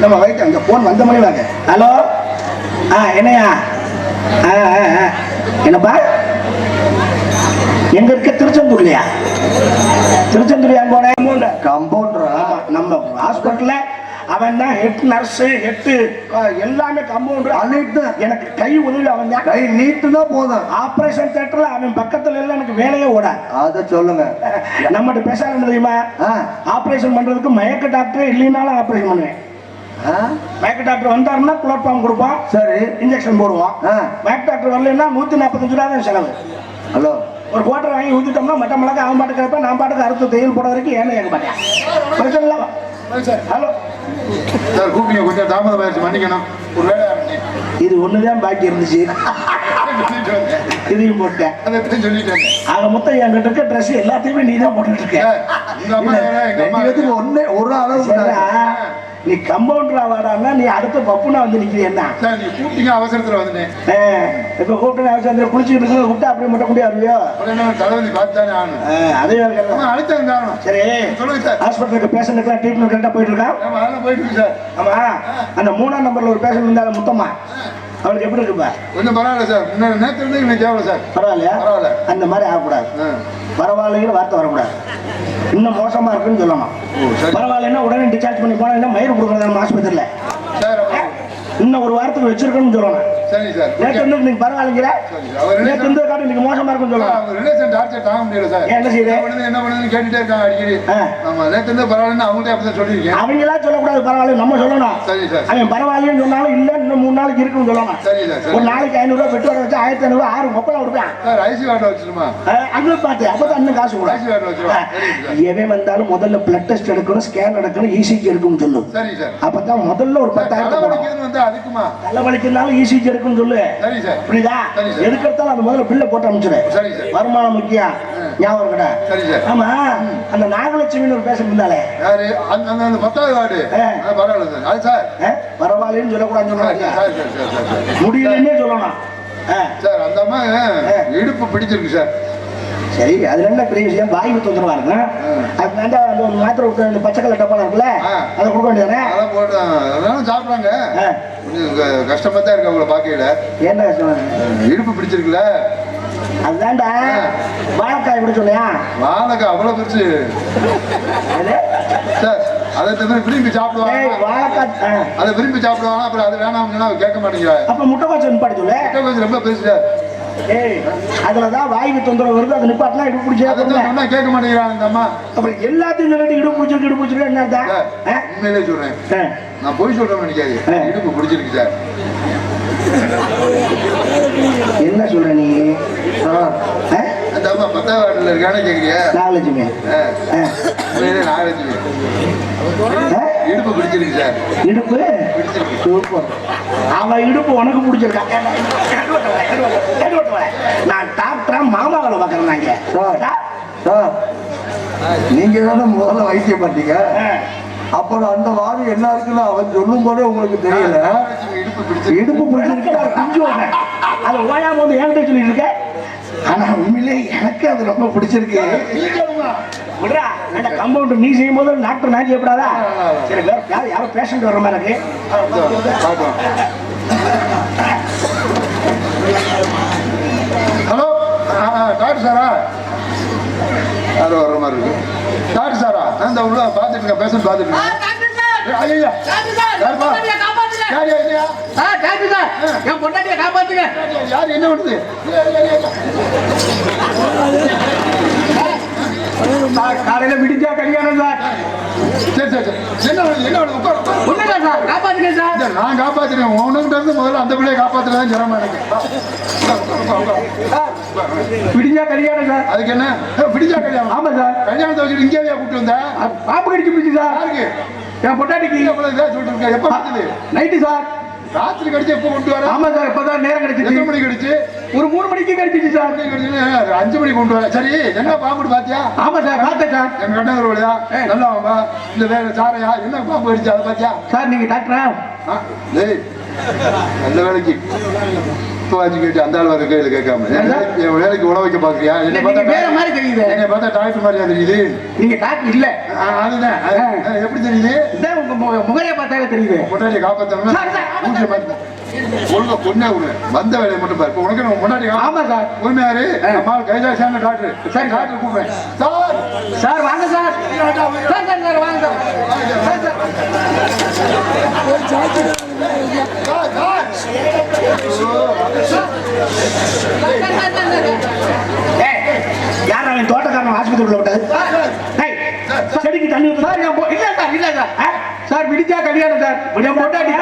நம்ம வயிற்று அங்கே ஃபோன் வந்த மாதிரி வாங்க. ஹலோ ஆ என்னையா? ஆ ஆ என்னப்பா? எங்க இருக்க? திருச்செந்தூர்லையா? திருச்செந்தூர் போனேன் கம்பவுண்டரா? நம்ம ஹாஸ்பிட்டல்ல அவன் தான் ஹெட் நர்ஸ் ஹெட் எல்லாமே கம்பவுண்டர் அன்னைக்கு எனக்கு கை உதவி அவன் தான். கை நீட்டுனா போதும். ஆபரேஷன் தியேட்டர்ல அவன் பக்கத்துல எல்லாம் எனக்கு வேலையே ஓட. அத சொல்லுங்க. நம்மகிட்ட பேசாத தெரியுமா? ஆபரேஷன் பண்றதுக்கு மயக்க டாக்டர் இல்லைனாலும் ஆபரேஷன் பண்ணுவேன். மயக்க டாக்டர் வந்தாருன்னா குளோர்பாம் கொடுப்போம் சரி. இன்ஜெக்ஷன் போடுவோம் மயக்க டாக்டர் வரலைன்னா நூத்தி நாற்பத்தஞ்சு ரூபா தான் செலவு. ஹலோ. ஒரு குவார்டர் வாங்கி ஊத்திட்டோம்னா மட்ட மிளகா அவன் பாட்டுக்கு நான் பாட்டுக்கு அறுத்து தையல் போட வரைக்கும் ஏன்னு கேட்க மாட்டேன் பிரச்சனை இல்லை ஹலோ சார் கூப்பிங்க கொஞ்சம் தாமதம் ஆயிடுச்சு மன்னிக்கணும் ஒரு வேலை. இது ஒண்ணுதான் பாக்கி இருந்துச்சு. இதையும் போட்டேன். ஆக மொத்தம் என்கிட்ட இருக்க ட்ரெஸ் எல்லாத்தையுமே நீ தான் போட்டுட்டு இருக்க ஒண்ணே ஒரு அளவு நீ கம்பவுண்டரா வாடான்னா நீ அடுத்த பப்புனா வந்து நிக்கிறீ என்ன? சார் நீங்க கூப்பிட்டீங்க அவசரத்துல வந்துட்டேன். இப்ப கூப்பிட்டு வந்து குளிச்சுட்டு இருக்கு விட்டு அப்படியே மட்டும் அப்புறம் என்ன தலைவலி பார்த்தானே ஆகணும். அதே அழுத்தம் காரணம் சரி. சொல்லுங்க சார். ஹாஸ்பிட்டலுக்கு பேஷண்ட்டுக்குலாம் ட்ரீட்மெண்ட் கரெக்டாக போயிட்டு இருக்கா? போயிட்டு இருக்கு சார். ஆமா. அந்த மூணாம் நம்பர்ல ஒரு பேஷண்ட் இருந்தாலும் முத்தம்மா அவளுக்கு எப்படி இருக்குப்பா? கொஞ்சம் பரவாயில்ல சார். முன்னாடி நேற்று இருந்து இன்னைக்கு தேவை சார். பரவாயில்லையா? பரவாயில்ல. அந்த மாதிரி ஆகக்கூடாது. பரவாயில்லைங்கிற வார்த்தை வரக்கூடாது. இன்னும் மோசமா இருக்குன்னு சொல்லணும். பரவாயில்லைன்னா உடனே டிஸ்சார்ஜ் பண்ணி போனா மயிர் கொடுக்குறது நம்ம ஆஸ்பத்திரியில்? சார் இன்னும் ஒரு வாரத்துக்கு வச்சிருக்கணும்னு சொல்லணும். சரி சார். நேற்று வந்து இன்னைக்கு பரவாயில்லைங்கிற நேற்று வந்து காட்டு இன்னைக்கு மோசமா இருக்குன்னு சொல்லணும். அவங்க ரிலேஷன் டார்ச்சர் தாங்க முடியல சார். என்ன செய்யுது? என்ன பண்ணுது என்ன பண்ணுதுன்னு கேட்டுட்டே இருக்காங்க அடிக்கடி. ஆமா நேற்று இருந்து பரவாயில்லன்னு அவங்கள்ட்ட சொல்லியிருக்கேன். அவங்களா சொல்லக்கூடாது பரவாயில்ல நம்ம சொல்லணும். சரி சார் அவன் பரவாயில்லைன்னு சொன்னாலும் இல்ல இன்னும் மூணு நாளைக்கு இருக்குன்னு சொல்லணும். சரி சார் ஒரு நாளைக்கு ஐநூறுரூவா பெட்ரோல் வச்சு ஆயிரத்தி ஐநூறுவா ஆறு முப்பதா கொடுப்பேன் சார் ஐசி வார்டில் வச்சிருமா? அங்கே பார்த்து அப்பதான் இன்னும் காசு ஐசி வார்டில் வச்சிருவா? சரிங்க சார் எவன் வந்தாலும் முதல்ல பிளட் டெஸ்ட் எடுக்கணும் ஸ்கேன் எடுக்கணும் இசிஜி எடுக்கணும்னு சொல்லு சரி சார். அப்பதான் முதல்ல ஒரு பத்தாயிரம் வந்து அதுக்குமா? தலைவலிக்குனாலும் இசிஜி எடுக்கணும்னு சொல்லு. சரி சார். புரியுதா. எதுக்கு எடுத்தாலும் அந்த முதல்ல பில்ல போட்டு அனுப்பிச்சிடு சரி சார். வருமானம் முக்கியம். ஞாபகம் இருக்கடா? சரி சார். ஆமா அந்த நாகலட்சுமின்னு ஒரு பேச இருந்தாலே. யாரு? அந்த அந்த பத்தாவது வார்டு. பரவாயில்ல சார். அது சார்? பரவாயில்லைன்னு சொல்லக்கூடாதுன்னு சொன்னாங்க. முடியலன்னே சொல்லணும். சார் அந்த அம்மா இடுப்பு பிடிச்சிருக்கு சார். சரி அது என்ன பெரிய விஷயம்? வாய்வு தொந்தரவா இருக்கும். அது வேண்டாம் அந்த மாத்திரை விட்டு அந்த பச்சை கலர் டப்பா இருக்குல்ல. அதை கொடுக்க வேண்டியதானே ஆ. கொஞ்சம் கஷ்டமா தான் இருக்கு அவங்கள பார்க்கையில. என்ன கஷ்டம் இடுப்பு பிடிச்சிருக்குல்ல. அதுதான்டா. வாழைக்காய் எப்படி சொன்னியா? வாழைக்காய் அவ்வளவு பிடிச்சு? சார் அதை தவிர விரும்பி சாப்பிடுவாங்க வாழைக்காய். அதை விரும்பி சாப்பிடுவாங்க அப்புறம் அது வேணாம்னு சொன்னா கேட்க மாட்டேங்கிறாங்க. அப்ப முட்டைக்கோச்சு கொஞ்சம் ரொம்ப பெருசு சார். ஏய் அதுலதான் வாய்வு தொந்தரவு வருது அதை நிப்பாட்டினா இடுப்பு பிடிச்சே கேட்க மாட்டேங்கிறாங்க அம்மா அப்புறம் எல்லாத்தையும் சொல்லிட்டு இடுப்பு பிடிச்சிருக்கு இடுப்பு பிடிச்சிருக்கு என்ன? உண்மையிலே சொல்றேன். நான் போய் சொல்றேன் நினைக்காது. இடுப்பு பிடிச்சிருக்கு சார். என்ன சொல்ற நீ? அந்த அம்மா பத்தாவது வார்டில் இருக்கானே கேட்குறியா நாகலட்சுமி. நாகலட்சுமி? இடுப்பு பிடிச்சிருக்கு சார். இடுப்பு? பிடிச்சிருக்கு. அவன் இடுப்பு உனக்கு பிடிச்சிருக்கா நான் டாக்டரா மாமா வேலை பார்க்கறேன் நாங்க சார் சார் நீங்க தானே முதல்ல வைத்தியம் பண்ணீங்க அப்புறம் அந்த வாதி என்ன இருக்குன்னு அவன் சொல்லும் போதே உங்களுக்கு தெரியல. இடுப்பு பிடிச்சிருக்கு. இடுப்பு பிடிச்சிருக்கு. குஞ்சு அதை ஓயாம வந்து ஏன் சொல்லிட்டு இருக்க. ஆனா உண்மையிலே எனக்கு அது ரொம்ப பிடிச்சிருக்கு. விடுறா நீ செய்யும் போது டாக்டர் நான் செய்யப்படாதா. சரி வேற யார் யாரோ பேஷண்ட் வர்ற மாதிரி இருக்கு. ஹலோ டாக்டர் சாரா? யாரோ வர்ற மாதிரி இருக்கு. டாக்டர் சாரா இந்த உள்ள பார்த்துட்டு இருக்கேன் பேஷண்ட் பார்த்துட்டு இருக்கேன். ஐயா யார் இல்லையா என் பொண்டாட்டியை காப்பாத்துங்க. யார் என்ன பண்ணுது? காலையில விடிஞ்சா கல்யாணம் சார். சரி சரி சரி. என்ன என்ன உட்கார். ஒண்ணுங்க சார் காப்பாத்துங்க சார். நான் காப்பாத்துறேன் உனக்கிட்ட முதல்ல அந்த பிள்ளையை காப்பாத்துறதான் சிரமம் எனக்கு. விடிஞ்சா கல்யாணம் சார். அதுக்கு என்ன? பிடிச்சா கல்யாணம். ஆமா சார். கல்யாணத்தை வச்சுட்டு இங்கேயா கூப்பிட்டு வந்த? பாப்பு கடிச்சு பிடிச்சு சார். யாருக்கு? என் பொட்டாட்டிக்கு எவ்வளவு இதா சொல்லிட்டு இருக்க? எப்ப நைட்டு சார். ராத்திரி கடிச்சு எப்ப கொண்டு வர? ஆமா சார் இப்பதான் நேரம் எத்தனை கிடைச்சிச்சு மணிக்கு கடிச்சு ஒரு மூணு மணிக்கு கிடைச்சிச்சு சார். கடிச்சுன்னு அஞ்சு மணிக்கு கொண்டு வர. சரி என்ன பாம்பு பாத்தியா? ஆமா சார் பார்த்தேன் சார். எங்க கண்ணவர் வழியா? நல்லா வாமா இல்ல வேற சாரையா? என்ன பாம்பு கடிச்சு அதை பாத்தியா? சார் நீங்க டாக்டரா? நல்ல வேலைக்கு. துவாச்சி கேட்டு அந்த ஆள் வர கையில் கேட்காம. என் வேலைக்கு உணவு வைக்க பாக்குறியா என்னை நீங்க வேற பார்த்தா மாதிரி தெரியுது. என்னை பார்த்தா டாக்டர் மாதிரியா தெரியுது. நீங்க டாக்டர் இல்ல. அதுதான். எப்படி தெரியுது? உங்க முகரைய பார்த்தாலே தெரியுது. முன்னாடி காப்பாத்தணும் ஒழுங்கா பொண்ணே விடு. வந்த வேலையை மட்டும் பாரு. உனக்கு நம்ம முன்னாடி ஆமா சார். உண்மையாரு நம்ம கைலாசான டாக்டர் சரி டாக்டர் கூப்பிடுறேன். சார்! சார் வாங்க சார். சார் சார் சார் வாங்க சார். யார் அவன் தோட்டக்காரன் ஆஸ்பத்திரியில் விட்டது? ஏய், செடிக்கு தண்ணி இல்ல சார் இல்ல சார்? சார் விடிச்சா கல்யாணம் சார். பொண்டாட்டி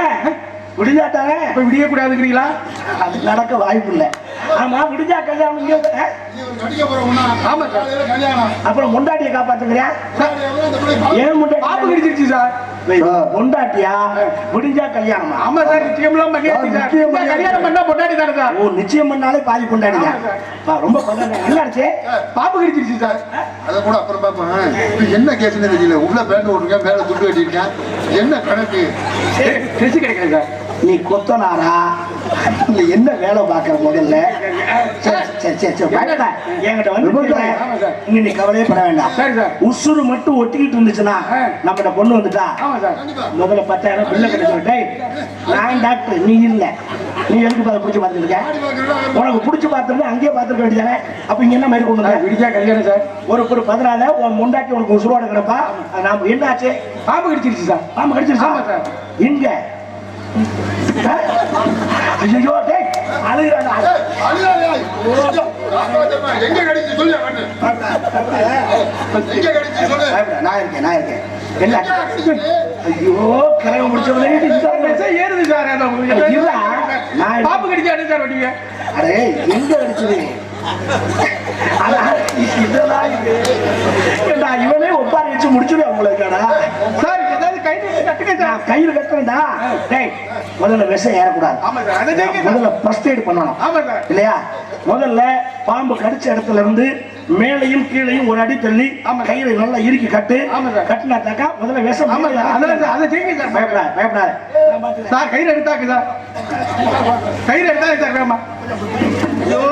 விடிஞ்சாத்தானே இப்ப விடிய கூடாதுங்கிறீங்களா அது நடக்க வாய்ப்பு இல்லை ஆமா விடிஞ்சா கல்யாணம் ஆமா சார். அப்புறம் முண்டாட்டியை காப்பாத்துக்கிறியா பாப்பா? ஏன் முண்டாட்டி பாம்பு கடிச்சிருச்சு சார். முண்டாட்டியா? விடிஞ்சா கல்யாணமா? ஆமா சார் நிச்சயம்லாம் பண்ணியாச்சு கல்யாணம் பண்ணா பொண்டாட்டி தானே சார்? ஓ நிச்சயம் பண்ணாலே பாதி கொண்டாடியா ரொம்ப கொண்டாடி என்ன ஆச்சு? பாம்பு கடிச்சிருச்சு சார். அதை கூட அப்புறம் பார்ப்பேன் இப்ப என்ன கேஸ்னு தெரியல. உள்ள பேண்ட் போட்டிருக்கேன் மேல துண்டு கட்டியிருக்கேன். என்ன கணக்கு? ட்ரெஸ் கிடைக்கல சார். நீ கொத்தனாரா? இல்ல என்ன வேலை பார்க்கற முதல்ல? நீ கவலையே பட வேண்டாம். உசுறு மட்டும் ஒட்டிக்கிட்டு இருந்துச்சுன்னா. நம்மகிட்ட பொண்ணு வந்துட்டா? முதல்ல பத்தாயிரம் பிள்ளை கிடைச்சு நான் டாக்டர் நீ இல்ல. நீ எதுக்கு பார்த்து பிடிச்சி பார்த்துருக்க? உனக்கு பிடிச்சி பார்த்துருந்தா அங்கேயே பார்த்துருக்க வேண்டியதானே? அப்ப இங்க என்ன மாதிரி கொண்டு விடிச்சா கல்யாணம் சார். ஒரு ஒரு பதினால உன் முண்டாட்டி உனக்கு உசுரோட கிடப்பா? நாம என்ன ஆச்சு பாம்பு கடிச்சிருச்சு சார். ஆமா கடிச்சிருச்சா. எங்க? ஐயோ டேய் அழுகிறாடா எங்க கடிச்சு சொல்லு. எங்க கடிச்சு சொல்லு நான் இருக்கேன் நான் இருக்கேன் கடிச்சு? ஐயோ கிழமை முடிச்சவனே ஏறுது சார் நான் பாம்பு கடிச்சாடு சார் வண்டிங்க அடே எங்க அடிச்சது அடா, இதெல்லாம் இது. ஏண்டா, இவனே ஒப்பாரி வச்சு முடிச்சுடு அவங்களுக்காடா சார் ஏதாவது கை நீட்டி கட்டுங்க சார். நான் கையில் கட்டுறேன்டா. டேய் முதல்ல விஷம் ஏறக்கூடாது. முதல்ல ஃபர்ஸ்ட் எய்ட் பண்ணணும். இல்லையா? முதல்ல பாம்பு கடிச்ச இடத்துல இருந்து மேலையும் கீழையும் ஒரு அடி தள்ளி. கையில நல்லா இறுக்கி கட்டு. கட்டினாத்தாக்கா முதல்ல விஷம் பயப்படாத பயப்படாத. சார் கயிறு எடுத்தாக்கு சார். கயிறு எடுத்தாங்க சார் வேமா ஐயோ.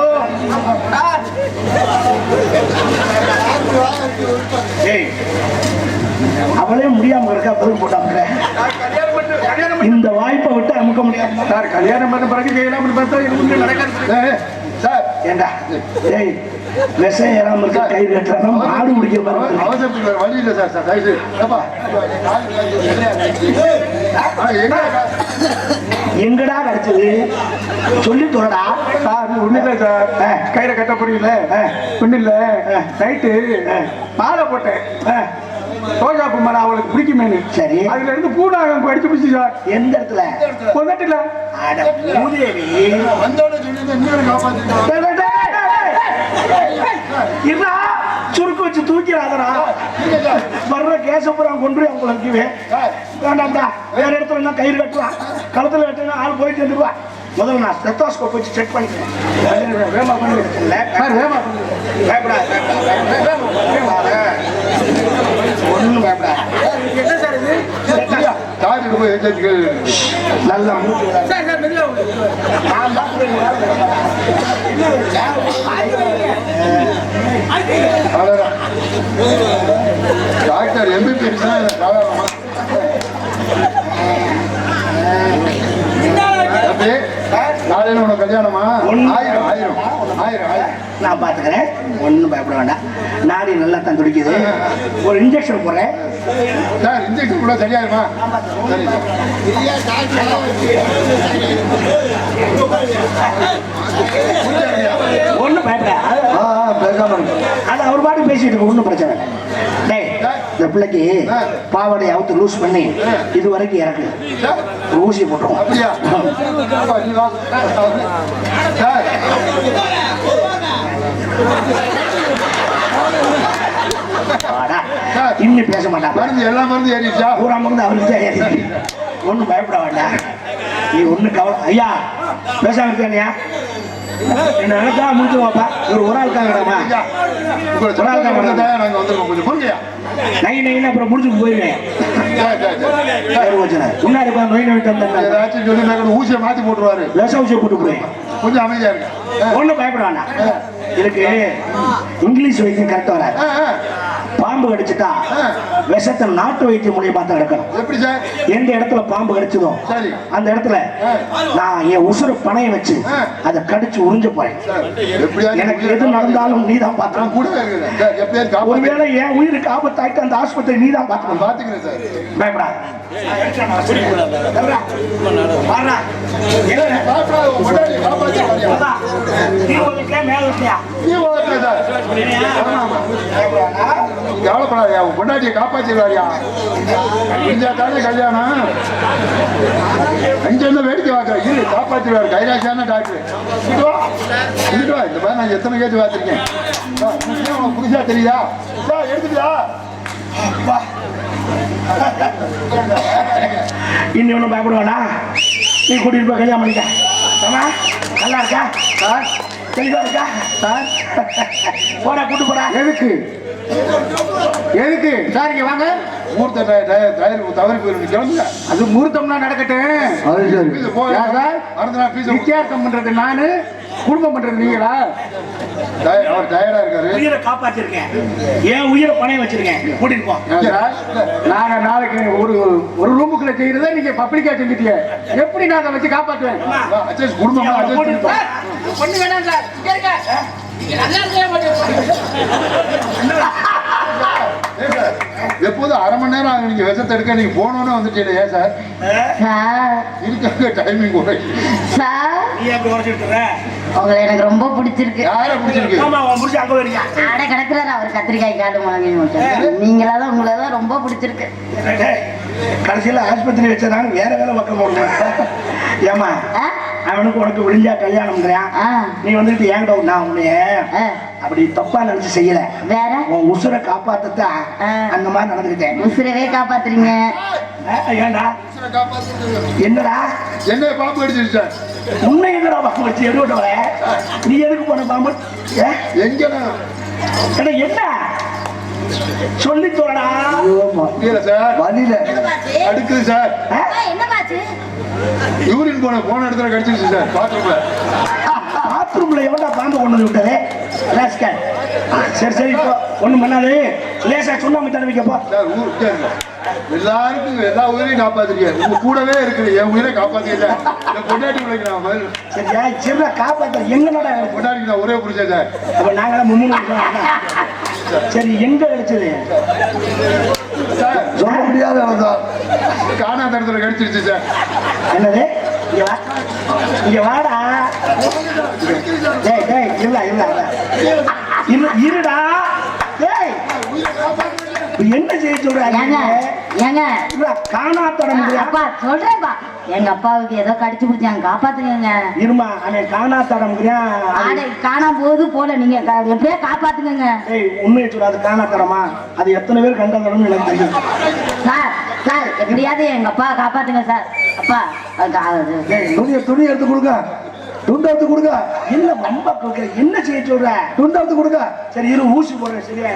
ஏய் அவளே முடியாம இருக்கா? பதில் போட்டாங்க இந்த வாய்ப்பை விட்டு அமுக்க முடியாது. சார் கல்யாணம் பண்ண பிறகு அப்படி பார்த்தா நடக்காது. சார். ஏண்டா? ஏய் விஷம் ஏறாம இருக்க கயிறு கட்டுறாங்க. மாடு முடிக்க பாருங்க. அவசரத்துக்கு வழி இல்லை சார் சார். எங்கடா கிடைச்சது? சொல்லி தோடா சார் ஒண்ணு சார். கயிறை கட்ட புரியல ஒண்ணு இல்ல. நைட்டு மாலை போட்டேன். ரோஜாப்பூ மலை அவளுக்கு பிடிக்குமேனு சரி அதுல இருந்து பூனாகம் அடிச்சு பிடிச்சி சார் எந்த இடத்துல கொண்டாட்டில அட மூதேவி வந்தோட. இருடா, சுருக்கு வச்சு சார், வர்ற கேசப்புறம் கொண்டு போய் அவங்களை வைக்குவேன் சார், வேண்டாம்டா வேற இடத்துல என்ன கயிறு கட்டுறான் கழுத்துல கட்டினா ஆள் போயிட்டு வந்துருவா முதல்ல நான் ஸ்டெத்தாஸ்கோப் வச்சு செக் பண்ணிக்கிறேன் வேமா பண்ணி சார் வேமா ஒன்றும் பயப்படாத என்ன சார் இது டாக்டர் போய் எங்கேயாச்சும் கேளு. நல்லா. Sir sir. அவ்வளவுதான். டாக்டர் எம்பிபிஎஸ் நாளையில உனக்கு கல்யாணமா ஆயிரம் ஆயிரம் நான் பார்த்துக்கிறேன். ஒன்றும் பயப்பட வேண்டாம். நாடி நல்லா தான் துடிக்குது. ஒரு இன்ஜெக்ஷன் போடுறேன். சார் இன்ஜெக்ஷன் கூட சரியாயிருமா சரி சார். ஒன்றும் பயப்பட அது- அவர் பாட்டு பேசிட்டு ஒன்றும் பிரச்சனை இல்லை. டேய் இந்த பிள்ளைக்கு பாவாடை அவுத்து லூஸ் பண்ணி இது வரைக்கும் இறக்கு ஊசி வாடா. இன்னும் பேச மாட்டான் மருந்து எல்லா மருந்து ஏறிடுச்சா? பூரா மருந்து அவருக்கு ஏறிச்சு ஒன்றும் பயப்பட வேண்டாம். நீ ஒன்றும் கவலை ஐயா பேசாம இருக்கியா நினைச்சா முடிச்சுவாப்பா ஒரு ஒரு ஆள் சொல்லாத மருந்து நாங்க வந்திருக்கோம் கொஞ்சம் பொறுங்கய்யா நை நைன்னு அப்புறம் முடிச்சுட்டு போயிருவேன் முன்னாடி நோய் நோய் தந்தேன் ஏதாச்சும் சொல்லி நான் ஊசியை மாத்தி போட்டுருவாரு விஷ ஊசியை போட்டு போய் கொஞ்சம் அமைதியா ஒண்ணும் பயப்பட வேண்டாம் இங்கிலீஷ் வைத்தியம் கரெக்டா வராது. பாம்பு கடிச்சிட்டா. விஷத்தை நாட்டு வைத்தியம் மூலியமா தான் எடுக்கணும். எப்படி சார்? எந்த இடத்துல பாம்பு கடிச்சதோ சரி. அந்த இடத்துல. நான் என் உசுறு பணைய வச்சு. அதை கடிச்சு உறிஞ்ச போறேன். எனக்கு எது நடந்தாலும் நீ தான் பார்த்துக்கணும் ஒருவேளை என் உயிருக்கு ஆபத்தாயிட்டு அந்த ஆஸ்பத்திரி நீ தான் பார்த்துக்கணும் பயப்படாத. வாடா. பொண்டாட்டியை தானே கல்யாணம் அங்க இருந்து வேடிக்கை பார்க்கற இரு காப்பாத்திடுவார் கைராசியான டாக்டர் இந்த மாதிரி நான் எத்தனை கேட்டு பார்த்திருக்கேன் புதுசா தெரியுதா எடுத்துட்டா இன்னும் ஒன்றும் பயப்பட வேணாம் நீ கூட்டிட்டு போய் கல்யாணம் பண்ணிக்க. ஆமா? நல்லா இருக்கா? சார். தெளிவா இருக்கா? சார். போடா கூட்டு போடா. எதுக்கு? எதுக்கு? சார் இங்க வாங்க. டயர் தவறி போயிருக்கு கிளம்புங்க. அது முகூர்த்தம்லாம் நடக்கட்டும். அது சரி? சார்? நிச்சயார்த்தம் பண்றது நானு. குடும்பம் பண்றது நீங்களா அவர் டயர்டா இருக்காரு. உயிரை காப்பாத்திருக்கேன். என் உயிரை பணையம் வச்சிருக்கேன். கூட்டிட்டு போ? நாங்க நாளைக்கு ஒரு ஒரு ரூமுக்குள்ள செய்யறத நீங்க பப்ளிக்கா செஞ்சுட்டீங்க. எப்படி நான் அதை வச்சு காப்பாற்றுவேன் குடும்பமா. ஒண்ணு வேணாம் நல்லா சார், எப்போதும் அரை மணி நேரம் ஆகும் நீங்க விஷத்தை எடுக்க நீங்க போனோன்னு வந்துட்டீங்க ஏன் சார்? இருக்க டைமிங் கூட? உங்களை எனக்கு ரொம்ப பிடிச்சிருக்கு. யாரை பிடிச்சிருக்கு? ஆட கிடக்குறாரு அவர் கத்திரிக்காய் காடு வாங்கி நீங்களா தான் உங்களை தான் ரொம்ப பிடிச்சிருக்கு. கடைசியில ஆஸ்பத்திரி வச்சதாங்க வேற வேலை பக்கம் போடுவேன் ஏமா? அவனுக்கு உனக்கு விழிஞ்சா கல்யாணம்ன்றான் ஆ. நீ வந்துட்டு ஏன்டா நான் உன்னைய ஆ. அப்படி தப்பா நினைச்சு செய்யல. வேற? உன் உசுரை காப்பாத்தத்தான் ஆ. அந்த மாதிரி நடந்துக்கிட்டேன் உசுரவே காப்பாத்துறீங்க. ஆ, ஏன்டா? என்னடா? என்ன பாம்பு கடிச்சிருச்சு சார். உன்னை எங்கடா பாம்பு எதுவும் வர? நீ எதுக்கு போன பாம்பு ஏ? எங்க என்ன? சொல்லி தோடா இல்ல சார் வழியில அடுக்குது சார் யூரின் போன போன இடத்துல கடிச்சிருச்சு சார் பாத்ரூம்ல பாத்ரூம்ல எவன்டா பாம்பு கொண்டு விட்டது? ராஸ்கல். சரி சரி இப்போ ஒண்ணும் பண்ணாது. லேசா சுண்ணாம்பு தடவை வைக்க போ. சார் ஊர் உட்காருங்க. எல்லாருக்கும் எல்லா உயிரையும் காப்பாத்திருக்கேன் உங்க கூடவே இருக்குது என் உயிரை காப்பாத்திக்கல என் பொண்டாட்டி உழைக்கு நான் பதில். சரியா சின்ன காப்பாத்த எங்கடா பொண்டாட்டிக்கு நான் ஒரே புரிச்சேன் சார் அப்ப நாங்களாம் இருக்கோம். சரி எங்க கிடைச்சது சொல்ல முடியாத தான். காணாத இடத்துல கடிச்சிருச்சு சார். என்னது? இங்க வா. இங்க வாடா. டேய் டேய் இல்ல இல்ல இல்ல. இரு இருடா. என்ன செய்ய ஏங்க சொல்றாங்க ஏங்க காணாத்தடம் அப்பா சொல்றேன்ப்பா எங்க அப்பாவுக்கு ஏதோ கடிச்சு பிடிச்சாங்க காப்பாத்துங்க இருமா அவன் காணாத்தடம் ஆடை காணாம போகுது போல நீங்க எப்படியா காப்பாத்துங்க ஏய் உண்மையை சொல்லாது காணாத்தடமா அது எத்தனை பேர் எனக்கு தெரியும் சார் சார் எப்படியாவது எங்க அப்பா காப்பாத்துங்க சார். அப்பா துணியை துணி எடுத்து கொடுங்க. துண்டை எடுத்து கொடுங்க. என்ன வம்பா கொடுக்குற. என்ன செய்ய சொல்ற? துண்டை எடுத்து கொடுங்க. சரி இரு ஊசி போடுறேன் சரியா?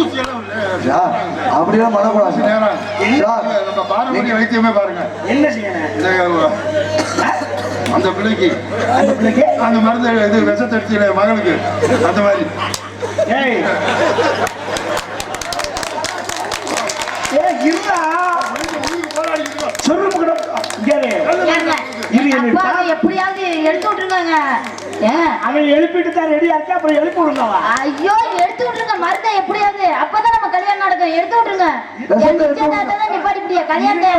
இல்ல. அப்படியெல்லாம் பண்ணக்கூடாது. பாரம்பரிய வைத்தியமே பாருங்க. என்ன செய்யணும்? அந்த பிள்ளைக்கு அந்த பிள்ளைக்கு? அந்த மருந்து இது விஷத்தை அடிச்சு மகளுக்கு அந்த மாதிரி. ஏய் இருடா சொல்லு கூட இங்கே ஏங்க, இது என்ன எப்படியாவது எடுத்து விட்டுருங்க அவன் எழுப்பிட்டு தான் ரெடியா இருக்கா அப்புறம் எழுப்பி ஐயோ எடுத்து விட்டுருங்க மருந்தை எப்படியாவது. அப்பதான் நம்ம கல்யாணம் நடக்கும். எடுத்து விட்டுருங்க. நிப்பாட்டி முடியா கல்யாணத்தை.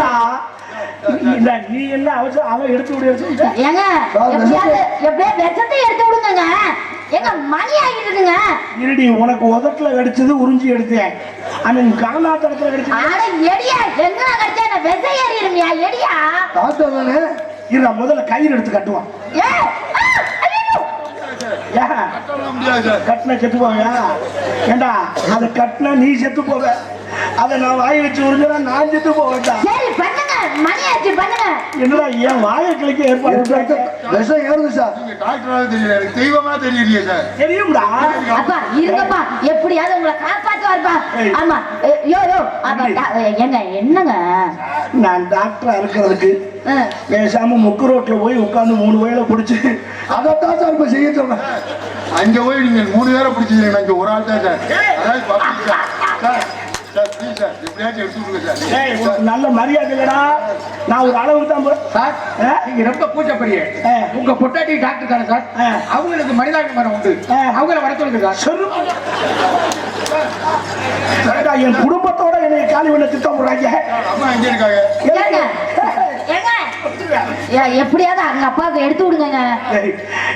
இல்ல நீ என்ன அவசரம் அவன் எடுத்து விடு. ஏங்க எப்படியாவது எப்படியா விஷத்தை எடுத்து விடுங்க ஏங்க மணி ஆகிட்டு இருக்குங்க இருடி உனக்கு உதட்டுல கடிச்சது உறிஞ்சி எடுத்தேன். அவன் காணாத்தடத்துல கடிச்சது ஆட எடியா எங்க கடிச்சா? என்ன விசை ஏறிடுமியா எடியா? டாக்டர் இருடா முதல்ல கயிறு எடுத்து கட்டுவான். கட்டின செத்து போவியா ஏண்டா அதை கட்டினா நீ செத்து போவ அதை நான் வாய் வச்சு உறிஞ்சா நான் செத்து போவேன்டா சரி பண்ணுங்க. என்னடா ஏன் வாயை கிளிக்க ஏற்பாடு விஷம் ஏறுது சார்? நீங்க டாக்டராக தெரியல எனக்கு தெய்வமா தெரியலையே சார். தெரியும்டா. அப்பா இருங்கப்பா. எப்படியாவது உங்களை காப்பாத்துவாருப்பா ஆமா யோ யோ ஏங்க என்னங்க? நான் டாக்டரா இருக்கிறதுக்கு. பேசாம முக்கு ரோட்ல போய் உட்கார்ந்து மூணு வயல பிடிச்சி அதைத்தான் சார் இப்ப செய்ய சொன்னேன். அங்க போய் நீங்க மூணு பேரை பிடிச்சிருக்கீங்க. இங்க ஒரு ஆள் தான் சார் நல்ல மரியாதை இல்லடா. நான் ஒரு அளவுக்கு தான் சார் ஆ? நீங்க ரொம்ப பூஜைப்படிய. ஆ. உங்க பொட்டாட்டி டாக்டர் தானே சார். அவங்களுக்கு மனிதாபிமானம் உண்டு. அவங்கள வர சொல்லுங்க. சார் என் குடும்பத்தோட என்னை காலி பண்ண திட்டம் போடுறாங்க எப்படியாவது அங்க அப்பாவுக்கு எடுத்து விடுங்க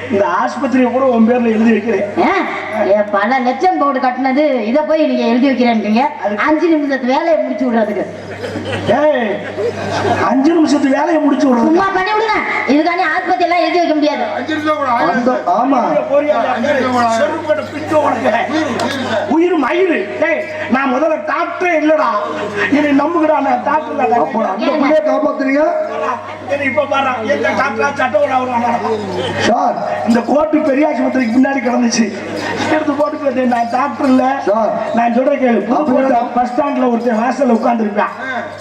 இந்த ஆஸ்பத்திரியை கூட உன் பேர்ல எழுதி வைக்கிறேன். பல லட்சம் போட்டு கட்டினது இத போய் நீங்க எழுதி வைக்கிறேன்றீங்க. அஞ்சு நிமிஷத்து வேலையை முடிச்சு விடுறதுக்கு. அஞ்சு நிமிஷத்து வேலையை முடிச்சு விடுறது சும்மா பண்ணி விடுங்க. இதுக்காண்டி ஆஸ்பத்திரி எல்லாம் எழுதி வைக்க முடியாது. ஆமா. உயிர் மயிறு. டேய் நான் முதல்ல டாக்டரே இல்லடா. என்னை நம்புகிறா நான் டாக்டர் அந்த பிள்ளைய காப்பாத்துறீங்க? என்னை இப்ப பாரு. எந்த டாக்டரா சட்டம் வருவாங்க சார். இந்த கோட்டு பெரிய ஆஸ்பத்திரிக்கு பின்னாடி கிடந்துச்சு. எடுத்து போட்டு நான் டாக்டர் இல்ல. நான் சொல்றேன் கேளு. அப்படியா? பஸ் ஸ்டாண்ட்ல ஒருத்தன் வாசல்ல உட்கார்ந்துருப்பான்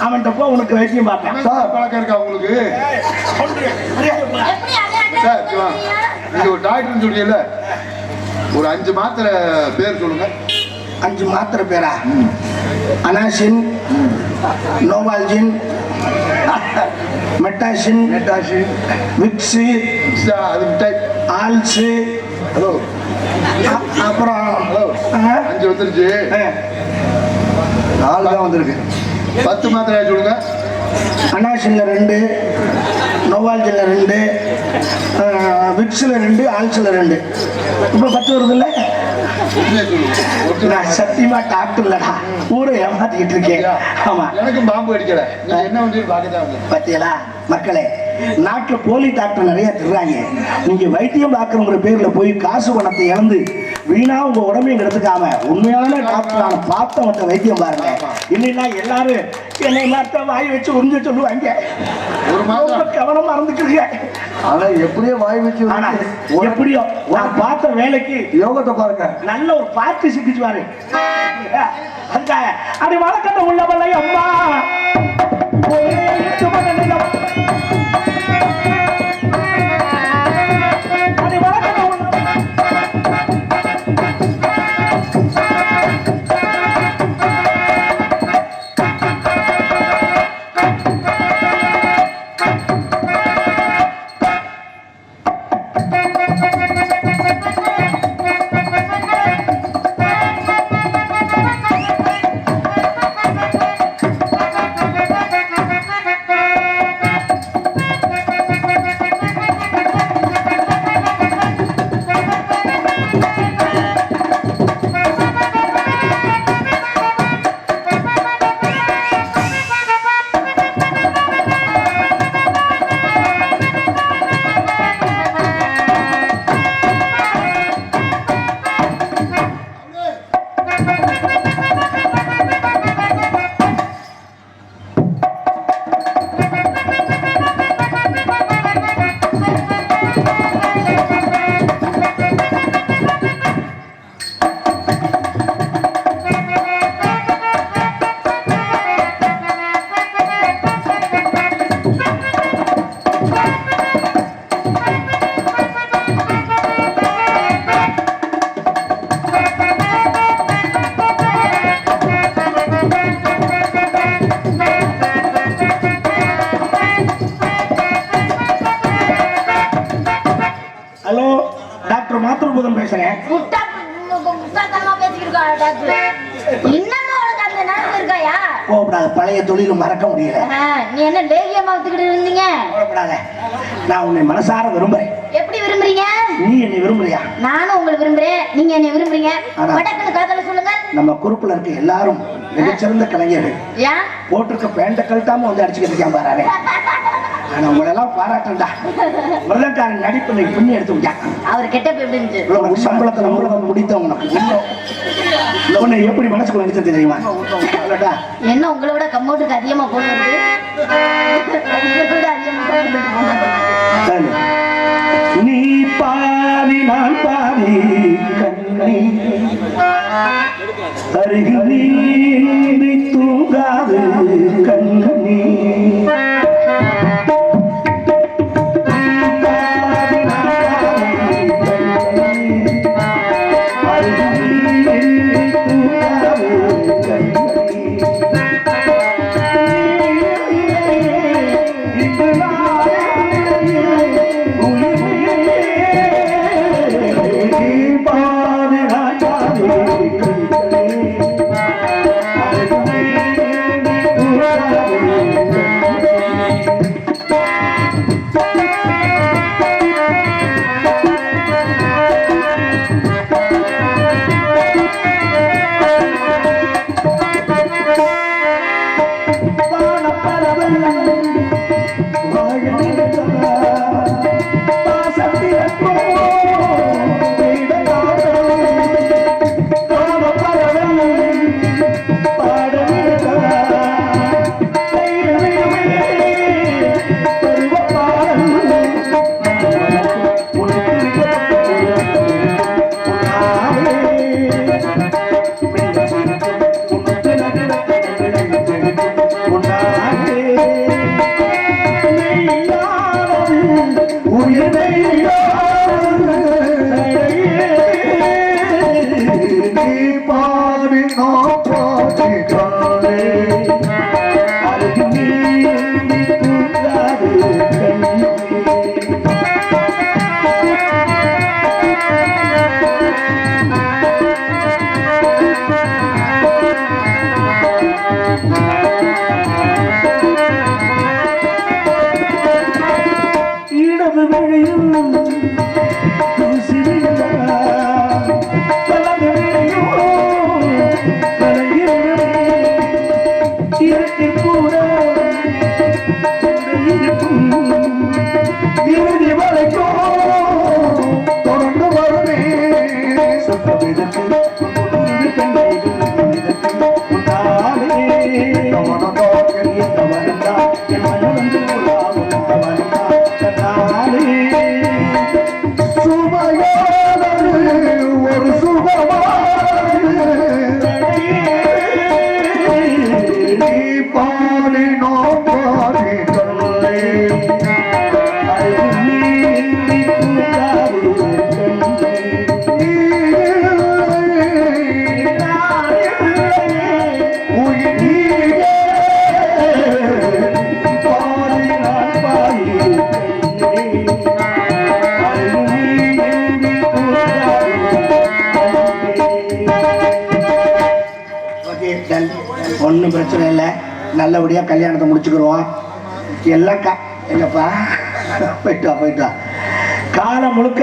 அவன்கிட்ட போ உனக்கு வைத்தியம் பார்ப்பேன் சார். பழக்கம் இருக்கா உங்களுக்கு? சார். நீங்க ஒரு டாக்டர்னு சொல்றீங்கல்ல? ஒரு அஞ்சு மாத்திரை பேர் சொல்லுங்க. அஞ்சு மாத்திரை பேரா? Anacin Novalgin Metacin Netaji Vicks அது ஆல்ஸு ஹலோ. அப்புறம் அஞ்சு வந்துருச்சு. நாலு தான் வந்திருக்கு. பத்து மாத்திரை சொல்லுங்க அனாசின்ல ரெண்டு நோவால்ஜின்ல ரெண்டு ஆ, விக்ஸில் ரெண்டு ஆல்ஸில் ரெண்டு. இப்போ பத்து வருது இல்லை நான் சத்தியமா டாக்டர் இல்லடா. ஊரை ஏமாத்திக்கிட்டு இருக்கேன். ஆமா. எனக்கும் பாம்பு அடிக்கல என்ன வந்து வந்தேன். பாத்தீங்களா? மக்களே நாட்டுல போலி டாக்டர் நிறைய திருறாங்க. நீங்க வைத்தியம் பார்க்கறங்கிற பேர்ல போய் காசு பணத்தை இழந்து வீணா உங்க உடம்பையும் எடுத்துக்காம உண்மையான டாக்டரான பார்த்தவன்ட்ட வைத்தியம் பாருங்க. இல்லைன்னா எல்லாரும் என்னை மாத்த வாய் வச்சு உறிஞ்ச சொல்லுவாங்க. ஒரு ரொம்ப கவனமா இருந்துக்கிறீங்க ஆனா எப்படியோ வாய் வச்சு எப்படியோ நான் பார்த்த வேலைக்கு யோகத்தை பாருங்க. நல்ல ஒரு பார்ட்டி சிக்கிச்சுவாரு. அதுக்காக அடி வழக்கத்தை உள்ளவல்லை அம்மா. தொழிலும் மறக்க முடியல. நீ என்ன லேகியமா வச்சுக்கிட்டு இருந்தீங்க? கோபப்படாத நான் உன்னை மனசார விரும்புறேன். எப்படி விரும்புறீங்க? நீ என்னை விரும்புறியா? நானும் உங்களை விரும்புறேன். நீங்க என்ன விரும்புறீங்க. வடக்குன்னு காதல சொல்லுங்க நம்ம குரூப்ல இருக்க எல்லாரும் மிகச்சிறந்த கலைஞர்கள் போட்டிருக்க பேண்ட கழட்டாம வந்து அடிச்சுக்கிட்டு இருக்கேன் பாரு ஆனா உங்களெல்லாம் பாராட்டண்டா. வெள்ளக்காரன் நடிப்பு நீ பின்னி எடுத்து அவர் கிட்ட எப்படி உனக்கு சம்பளத்துல மூலம் முடித்த உனக்கு உன்னை எப்படி மனசுக்குள்ள நினைச்சது தெரியுமா? என்ன உங்களை விட கம்ப்யூட்டருக்கு அதிகமா போனது நீ பாடி അരികിൽ നീന്തിത്തൂകാതെ കണ്ണീർ ஒன்றும் பிரச்சனை இல்லை. நல்லபடியாக கல்யாணத்தை முடிச்சுக்கிறோம் எல்லாம் க எங்கப்பா போயிட்டு வா போயிட்டு வா. காலம் முழுக்க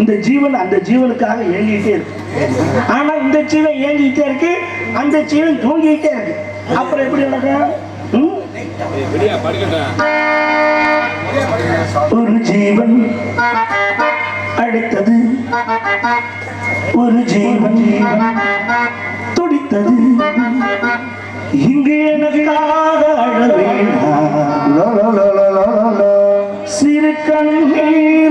இந்த ஜீவன் அந்த ஜீவனுக்காக ஏங்கிட்டே இருக்கு. ஆனா இந்த ஜீவன் ஏங்கிட்டே இருக்கு அந்த ஜீவன் தூங்கிட்டே இருக்கு. அப்புறம் எப்படி நடக்கும்? ஒரு ஜீவன் அடுத்தது ஒரு ஜீவன் துடித்தது. இங்கு எனக்காக அழ வேண்டாம். சிறு கண்ணீர்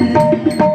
Música